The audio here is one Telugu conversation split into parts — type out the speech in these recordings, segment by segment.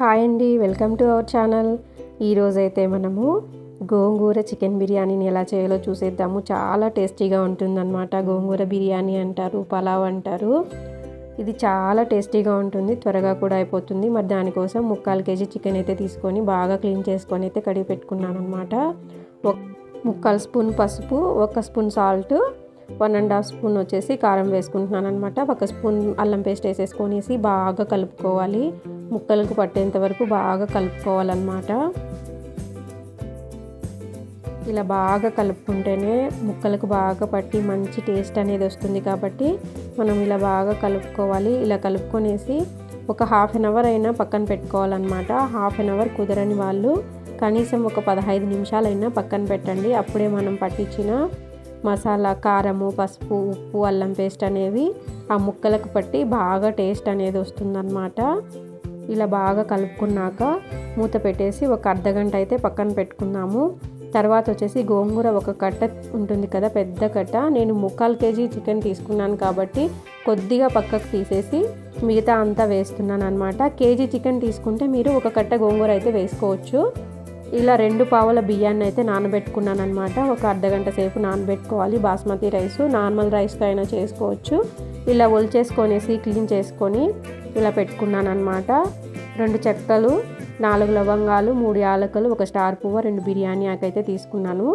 హాయ్ అండి వెల్కమ్ టు అవర్ ఛానల్. ఈరోజైతే మనము గోంగూర చికెన్ బిర్యానీని ఎలా చేయాలో చూసేద్దాము. చాలా టేస్టీగా ఉంటుందన్నమాట. గోంగూర బిర్యానీ అంటారు పలావ్ అంటారు. ఇది చాలా టేస్టీగా ఉంటుంది త్వరగా కూడా అయిపోతుంది. మరి దానికోసం ముక్కాలు కేజీ చికెన్ అయితే తీసుకొని బాగా క్లీన్ చేసుకొని అయితే కడిగి పెట్టుకున్నాను అనమాట ముక్కాలు స్పూన్ పసుపు ఒక spoon salt one and half spoon వచ్చేసి కారం వేసుకుంటున్నాను అనమాట ఒక స్పూన్ అల్లం పేస్ట్ వేసేసుకొనేసి బాగా కలుపుకోవాలి. ముక్కలకు పట్టేంత వరకు బాగా కలుపుకోవాలన్నమాట. ఇలా బాగా కలుపుకుంటేనే ముక్కలకు బాగా పట్టి మంచి టేస్ట్ అనేది వస్తుంది కాబట్టి మనం ఇలా బాగా కలుపుకోవాలి. ఇలా కలుపుకొనేసి ఒక హాఫ్ అన్ అవర్ అయినా పక్కన పెట్టుకోవాలన్నమాట. హాఫ్ అన్ అవర్ కుదరని వాళ్ళు కనీసం ఒక పదహైదు నిమిషాలైనా పక్కన పెట్టండి. అప్పుడే మనం పట్టించిన మసాలా కారము పసుపు ఉప్పు అల్లం పేస్ట్ అనేవి ఆ ముక్కలకు పట్టి బాగా టేస్ట్ అనేది వస్తుందన్నమాట. ఇలా బాగా కలుపుకున్నాక మూత పెట్టేసి ఒక అర్ధగంట అయితే పక్కన పెట్టుకుందాము. తర్వాత వచ్చేసి గోంగూర ఒక కట్ట ఉంటుంది కదా పెద్ద కట్ట. నేను ముక్కాలు కేజీ చికెన్ తీసుకున్నాను కాబట్టి కొద్దిగా పక్కకు తీసేసి మిగతా అంతా వేస్తున్నాను అనమాట కేజీ చికెన్ తీసుకుంటే మీరు ఒక కట్ట గోంగూర అయితే వేసుకోవచ్చు. ఇలా రెండు పావుల బియ్యాన్ని అయితే నానబెట్టుకున్నాను అనమాట ఒక అర్ధగంట సేపు నానబెట్టుకోవాలి. బాస్మతి రైస్ నార్మల్ రైస్తో అయినా చేసుకోవచ్చు. ఇలా ఒలిచేసుకొనేసి క్లీన్ చేసుకొని ఇలా పెట్టుకున్నాను అనమాట రెండు చెక్కలు నాలుగు లవంగాలు మూడు యాలకులు ఒక స్టార్ పువ్వు రెండు బిర్యానీ ఆకైతే తీసుకున్నాను.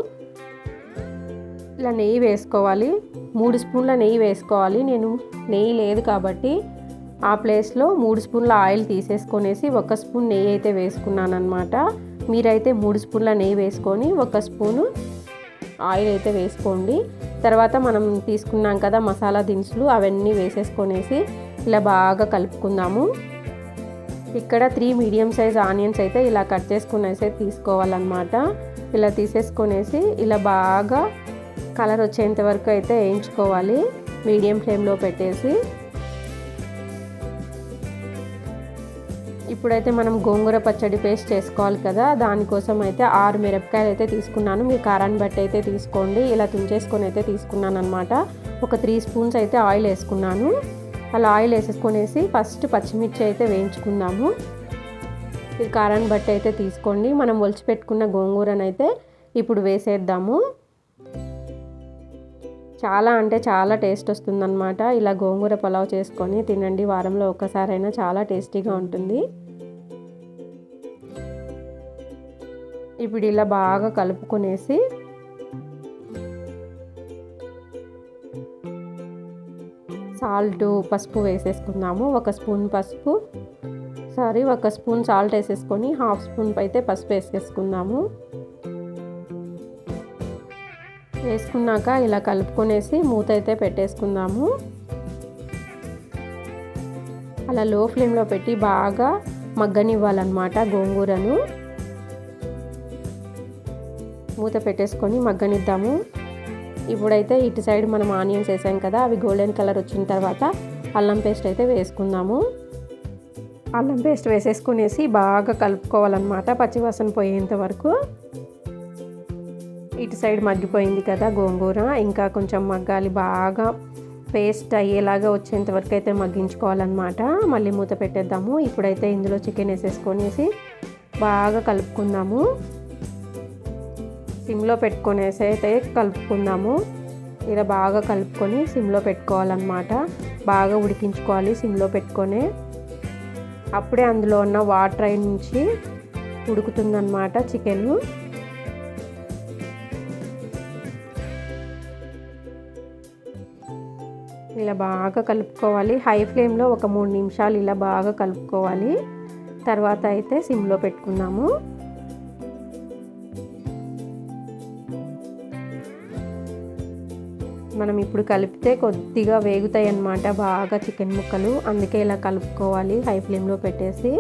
ఇలా నెయ్యి వేసుకోవాలి. మూడు స్పూన్ల నెయ్యి వేసుకోవాలి. నేను నెయ్యి లేదు కాబట్టి ఆ ప్లేస్లో మూడు స్పూన్ల ఆయిల్ తీసేసుకొనేసి ఒక స్పూన్ నెయ్యి అయితే వేసుకున్నాను అనమాట మీరైతే మూడు స్పూన్ల నెయ్యి వేసుకొని ఒక స్పూను ఆయిల్ అయితే వేసుకోండి. తర్వాత మనం తీసుకున్నాం కదా మసాలా దినుసులు అవన్నీ వేసేసుకొనేసి ఇలా బాగా కలుపుకుందాము. ఇక్కడ త్రీ మీడియం సైజ్ ఆనియన్స్ అయితే ఇలా కట్ చేసుకునేసి తీసుకోవాలన్నమాట. ఇలా తీసేసుకునేసి ఇలా బాగా కలర్ వచ్చేంత వరకు అయితే వేయించుకోవాలి. మీడియం ఫ్లేమ్లో పెట్టేసి. ఇప్పుడైతే మనం గోంగూర పచ్చడి పేస్ట్ చేసుకోవాలి కదా దానికోసం అయితే ఆరు మిరపకాయలు అయితే తీసుకున్నాను. మీ కారాన్ని బట్టి అయితే తీసుకోండి. ఇలా తుంచేసుకొని అయితే తీసుకున్నాను అనమాట ఒక త్రీ స్పూన్స్ అయితే ఆయిల్ వేసుకున్నాను. అలా ఆయిల్ వేసేసుకొనేసి ఫస్ట్ పచ్చిమిర్చి అయితే వేయించుకుందాము. ఇది కారాన్ని బట్టి అయితే తీసుకోండి. మనం ఒలిచిపెట్టుకున్న గోంగూరను అయితే ఇప్పుడు వేసేద్దాము. చాలా అంటే చాలా టేస్ట్ వస్తుందన్నమాట. ఇలా గోంగూర పలావ్ చేసుకొని తినండి. వారంలో ఒక్కసారైనా చాలా టేస్టీగా ఉంటుంది. ఇప్పుడు ఇలా బాగా కలుపుకునేసి సాల్ట్ పసుపు వేసేసుకుందాము. ఒక స్పూన్ పసుపు. సారీ ఒక స్పూన్ సాల్ట్ వేసేసుకొని హాఫ్ స్పూన్ అయితే పసుపు వేసేసుకుందాము. వేసుకున్నాక ఇలా కలుపుకొనేసి మూత అయితే పెట్టేసుకుందాము. అలా లో ఫ్లేమ్లో పెట్టి బాగా మగ్గనివ్వాలన్నమాట గోంగూరను. మూత పెట్టేసుకొని మగ్గనిద్దాము. ఇప్పుడైతే ఇటు సైడ్ మనం ఆనియన్స్ వేసాం కదా అవి గోల్డెన్ కలర్ వచ్చిన తర్వాత అల్లం పేస్ట్ అయితే వేసుకుందాము. అల్లం పేస్ట్ వేసేసుకునేసి బాగా కలుపుకోవాలన్నమాట పచ్చివాసన పోయేంత వరకు. ఇటు సైడ్ మగ్గిపోయింది కదా గోంగూర ఇంకా కొంచెం మగ్గాలి బాగా పేస్ట్ అయ్యేలాగా వచ్చేంత వరకు అయితే మగ్గించుకోవాలన్నమాట. మళ్ళీ మూత పెట్టేద్దాము. ఇప్పుడైతే ఇందులో చికెన్ వేసేసుకొనేసి బాగా కలుపుకుందాము. సిమ్లో పెట్టుకునేసి అయితే కలుపుకుందాము. ఇలా బాగా కలుపుకొని సిమ్లో పెట్టుకోవాలన్నమాట. బాగా ఉడికించుకోవాలి సిమ్లో పెట్టుకొని. అప్పుడే అందులో ఉన్న వాటర్ నుంచి ఉడుకుతుందన్నమాట చికెన్. ఇలా బాగా కలుపుకోవాలి. హై ఫ్లేమ్లో ఒక మూడు నిమిషాలు ఇలా బాగా కలుపుకోవాలి. తర్వాత అయితే సిమ్లో పెట్టుకుందాము. మనం ఇప్పుడు కలిపితే కొద్దిగా వేగుతాయి అన్నమాట బాగా చికెన్ ముక్కలు. అందుకే ఇలా కలుపుకోవాలి హై ఫ్లేమ్లో పెట్టేసి.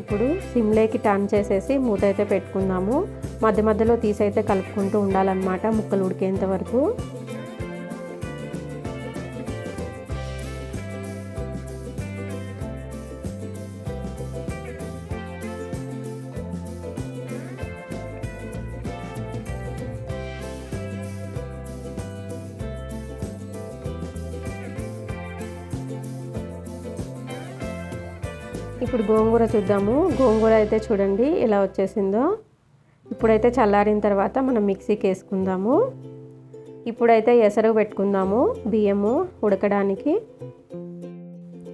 ఇప్పుడు సిమ్లేకి టర్న్ చేసేసి మూత అయితే పెట్టుకుందాము. మధ్య మధ్యలో తీసైతే కలుపుకుంటూ ఉండాలన్నమాట ముక్కలు ఉడికేంత వరకు. ఇప్పుడు గోంగూర చూద్దాము. గోంగూర అయితే చూడండి ఎలా వచ్చేసిందో. ఇప్పుడైతే చల్లారిన తర్వాత మనం మిక్సీకి వేసుకుందాము. ఇప్పుడైతే ఎసరు పెట్టుకుందాము బియ్యము ఉడకడానికి.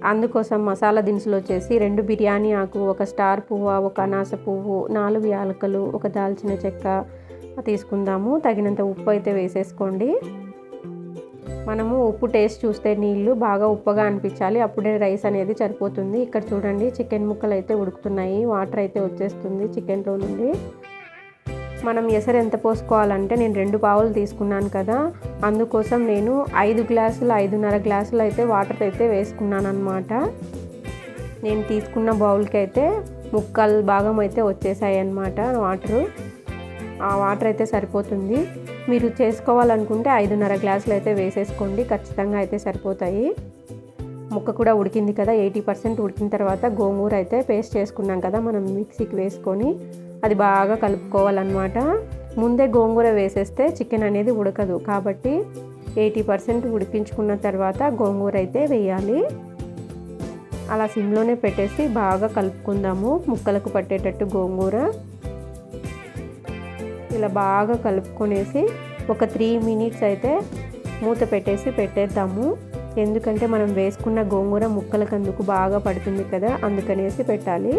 అందుకోసం మసాలా దినుసులు వచ్చేసి రెండు బిర్యానీ ఆకు ఒక స్టార్ పువ్వు ఒక అనాస పువ్వు నాలుగు యాలకలు ఒక దాల్చిన చెక్క తీసుకుందాము. తగినంత ఉప్పు అయితే వేసేసుకోండి. మనము ఉప్పు టేస్ట్ చూస్తే నీళ్ళు బాగా ఉప్పగా అనిపించాలి. అప్పుడే రైస్ అనేది సరిపోతుంది. ఇక్కడ చూడండి చికెన్ ముక్కలు అయితే ఉడుకుతున్నాయి. వాటర్ అయితే వచ్చేస్తుంది చికెన్లో నుండి. మనం ఎసరు ఎంత పోసుకోవాలంటే నేను రెండు పావులు తీసుకున్నాను కదా. అందుకోసం నేను ఐదు గ్లాసులు ఐదున్నర గ్లాసులు అయితే వాటర్ అయితే వేసుకున్నాను అనమాట నేను తీసుకున్న బౌల్కి అయితే ముక్కలు భాగం అయితే వచ్చేసాయి అన్నమాట వాటరు. ఆ వాటర్ అయితే సరిపోతుంది. మీరు చేసుకోవాలనుకుంటే ఐదున్నర గ్లాసులు అయితే వేసేసుకోండి. ఖచ్చితంగా అయితే సరిపోతాయి. ముక్క కూడా ఉడికింది కదా ఎయిటీ పర్సెంట్ ఉడికిన తర్వాత గోంగూర అయితే పేస్ట్ చేసుకున్నాం కదా మనం మిక్సీకి వేసుకొని అది బాగా కలుపుకోవాలన్నమాట. ముందే గోంగూర వేసేస్తే చికెన్ అనేది ఉడకదు. కాబట్టి ఎయిటీ పర్సెంట్ ఉడికించుకున్న తర్వాత గోంగూర అయితే వేయాలి. అలా సిమ్లోనే పెట్టేసి బాగా కలుపుకుందాము. ముక్కలకు పట్టేటట్టు గోంగూర. ఇలా బాగా కలుపుకొనేసి ఒక త్రీ మినిట్స్ అయితే మూత పెట్టేసి పెట్టేద్దాము. ఎందుకంటే మనం వేసుకున్న గోంగూర ముక్కలకు అందుకు బాగా పడుతుంది కదా అందుకనేసి పెట్టాలి.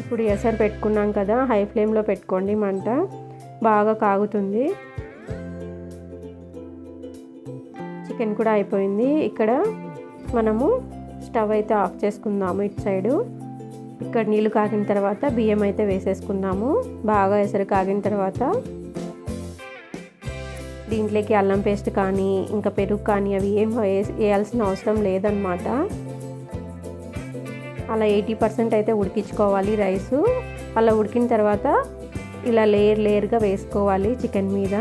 ఇప్పుడు ఎసరు పెట్టుకున్నాం కదా హై ఫ్లేమ్లో పెట్టుకోండి మంట. బాగా కాగుతుంది. చికెన్ కూడా అయిపోయింది. ఇక్కడ మనము స్టవ్ అయితే ఆఫ్ చేసుకుందాము ఇటు సైడు. ఇక్కడ నీళ్ళు కాగిన తర్వాత బియ్యం అయితే వేసేసుకుందాము. బాగా ఎసరు కాగిన తర్వాత దీంట్లోకి అల్లం పేస్ట్ కానీ ఇంకా పెరుగు కానీ అవి ఏం వేయాల్సిన అవసరం లేదనమాట అలా ఎయిటీ పర్సెంట్ అయితే ఉడికించుకోవాలి రైసు. అలా ఉడికిన తర్వాత ఇలా లేయర్ లేయర్గా వేసుకోవాలి చికెన్ మీద.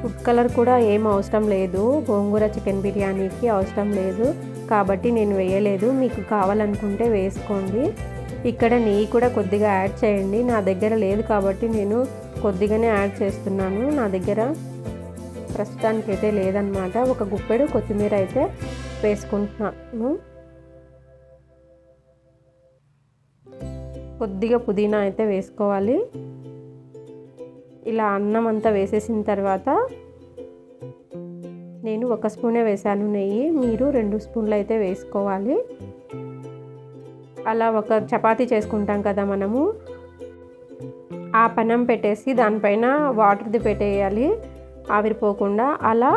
ఫుడ్ కలర్ కూడా ఏం అవసరం లేదు. గోంగూర చికెన్ బిర్యానీకి అవసరం లేదు. కాబట్టి నేను వేయలేదు. మీకు కావాలనుకుంటే వేసుకోండి. ఇక్కడ నెయ్యి కూడా కొద్దిగా యాడ్ చేయండి. నా దగ్గర లేదు కాబట్టి నేను కొద్దిగానే యాడ్ చేస్తున్నాను. నా దగ్గర ప్రస్తుతానికి అయితే లేదనమాట ఒక గుప్పెడు కొత్తిమీర అయితే వేసుకుంటున్నాను. కొద్దిగా పుదీనా అయితే వేసుకోవాలి. ఇలా అన్నం అంతా వేసేసిన తర్వాత నేను ఒక స్పూనే వేసాను నెయ్యి. మీరు రెండు స్పూన్లు అయితే వేసుకోవాలి. అలా ఒక చపాతీ చేసుకుంటాం కదా మనము. ఆ పనం పెట్టేసి దానిపైన వాటర్ది పెట్టేయాలి. ఆవిరిపోకుండా అలా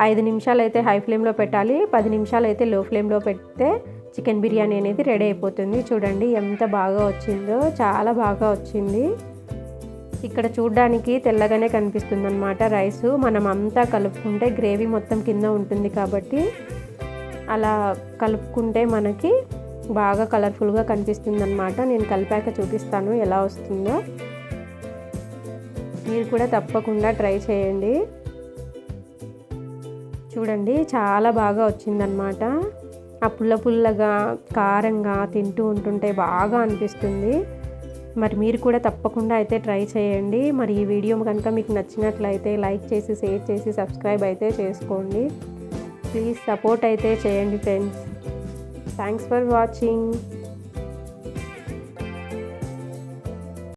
ఐదు నిమిషాలు అయితే హై ఫ్లేమ్లో పెట్టాలి. పది నిమిషాలు అయితే లో ఫ్లేమ్లో పెడితే చికెన్ బిర్యానీ అనేది రెడీ అయిపోతుంది. చూడండి ఎంత బాగా వచ్చిందో. చాలా బాగా వచ్చింది. ఇక్కడ చూడ్డానికి తెల్లగానే కనిపిస్తుంది అనమాట రైస్. మనం అంతా కలుపుకుంటే గ్రేవీ మొత్తం కింద ఉంటుంది కాబట్టి అలా కలుపుకుంటే మనకి బాగా కలర్ఫుల్గా కనిపిస్తుంది అనమాట నేను కలిపాక చూపిస్తాను ఎలా వస్తుందో. మీరు కూడా తప్పకుండా ట్రై చేయండి. చూడండి చాలా బాగా వచ్చిందనమాట ఆ పుల్ల పుల్లగా కారంగా తింటూ ఉంటుంటే బాగా అనిపిస్తుంది. మరి మీరు కూడా తప్పకుండా అయితే ట్రై చేయండి. మరి ఈ వీడియో కనుక మీకు నచ్చినట్లయితే లైక్ చేసి షేర్ చేసి సబ్స్క్రైబ్ అయితే చేసుకోండి. ప్లీజ్ సపోర్ట్ అయితే చేయండి ఫ్రెండ్స్. Thanks for watching.